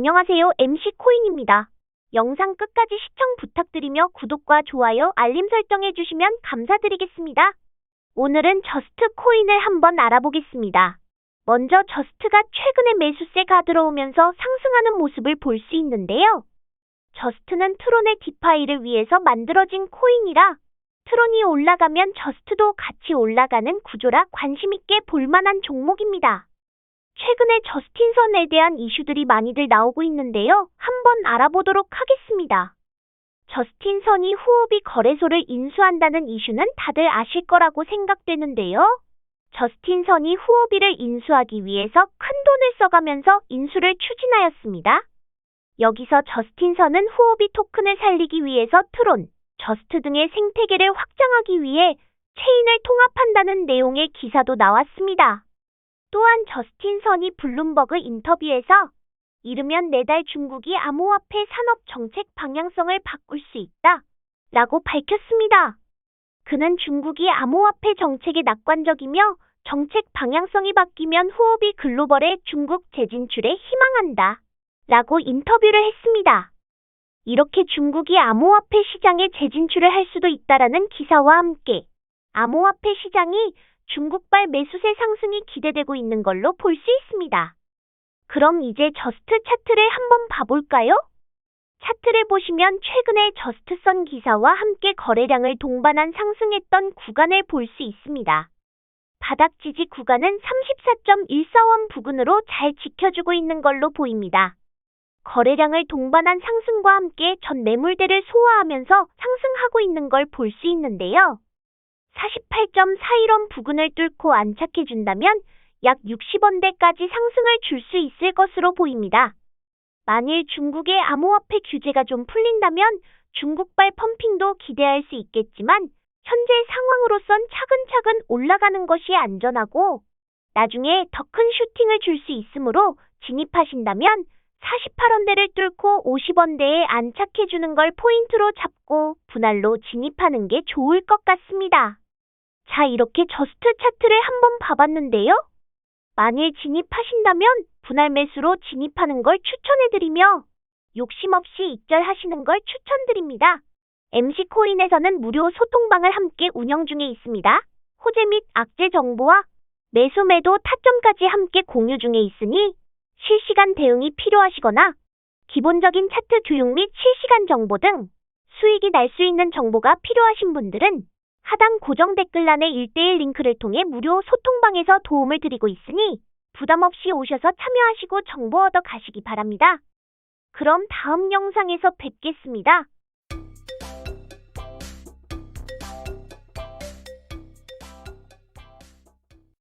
안녕하세요. MC 코인입니다. 영상 끝까지 시청 부탁드리며 구독과 좋아요, 알림 설정해 주시면 감사드리겠습니다. 오늘은 저스트 코인을 한번 알아보겠습니다. 먼저 저스트가 최근에 매수세가 들어오면서 상승하는 모습을 볼 수 있는데요. 저스트는 트론의 디파이를 위해서 만들어진 코인이라 트론이 올라가면 저스트도 같이 올라가는 구조라 관심있게 볼만한 종목입니다. 최근에 저스틴선에 대한 이슈들이 많이들 나오고 있는데요. 한번 알아보도록 하겠습니다. 저스틴선이 후오비 거래소를 인수한다는 이슈는 다들 아실 거라고 생각되는데요. 저스틴선이 후오비를 인수하기 위해서 큰 돈을 써가면서 인수를 추진하였습니다. 여기서 저스틴선은 후오비 토큰을 살리기 위해서 트론, 저스트 등의 생태계를 확장하기 위해 체인을 통합한다는 내용의 기사도 나왔습니다. 또한 저스틴 선이 블룸버그 인터뷰에서 이르면 내달 중국이 암호화폐 산업 정책 방향성을 바꿀 수 있다. 라고 밝혔습니다. 그는 중국이 암호화폐 정책에 낙관적이며 정책 방향성이 바뀌면 후오비 글로벌의 중국 재진출에 희망한다. 라고 인터뷰를 했습니다. 이렇게 중국이 암호화폐 시장에 재진출을 할 수도 있다라는 기사와 함께 암호화폐 시장이 중국발 매수세 상승이 기대되고 있는 걸로 볼 수 있습니다. 그럼 이제 저스트 차트를 한번 봐볼까요? 차트를 보시면 최근에 저스트선 기사와 함께 거래량을 동반한 상승했던 구간을 볼 수 있습니다. 바닥 지지 구간은 34.14원 부근으로 잘 지켜주고 있는 걸로 보입니다. 거래량을 동반한 상승과 함께 전 매물대를 소화하면서 상승하고 있는 걸 볼 수 있는데요. 48.41원 부근을 뚫고 안착해준다면 약 60원대까지 상승을 줄 수 있을 것으로 보입니다. 만일 중국의 암호화폐 규제가 좀 풀린다면 중국발 펌핑도 기대할 수 있겠지만 현재 상황으로선 차근차근 올라가는 것이 안전하고 나중에 더 큰 슈팅을 줄 수 있으므로 진입하신다면 48원대를 뚫고 50원대에 안착해주는 걸 포인트로 잡고 분할로 진입하는 게 좋을 것 같습니다. 자, 이렇게 저스트 차트를 한번 봐봤는데요. 만일 진입하신다면 분할 매수로 진입하는 걸 추천해드리며 욕심 없이 익절하시는 걸 추천드립니다. MC코인에서는 무료 소통방을 함께 운영 중에 있습니다. 호재 및 악재 정보와 매수 매도 타점까지 함께 공유 중에 있으니 실시간 대응이 필요하시거나 기본적인 차트 교육 및 실시간 정보 등 수익이 날 수 있는 정보가 필요하신 분들은 하단 고정 댓글란의 1대1 링크를 통해 무료 소통방에서 도움을 드리고 있으니 부담 없이 오셔서 참여하시고 정보 얻어 가시기 바랍니다. 그럼 다음 영상에서 뵙겠습니다.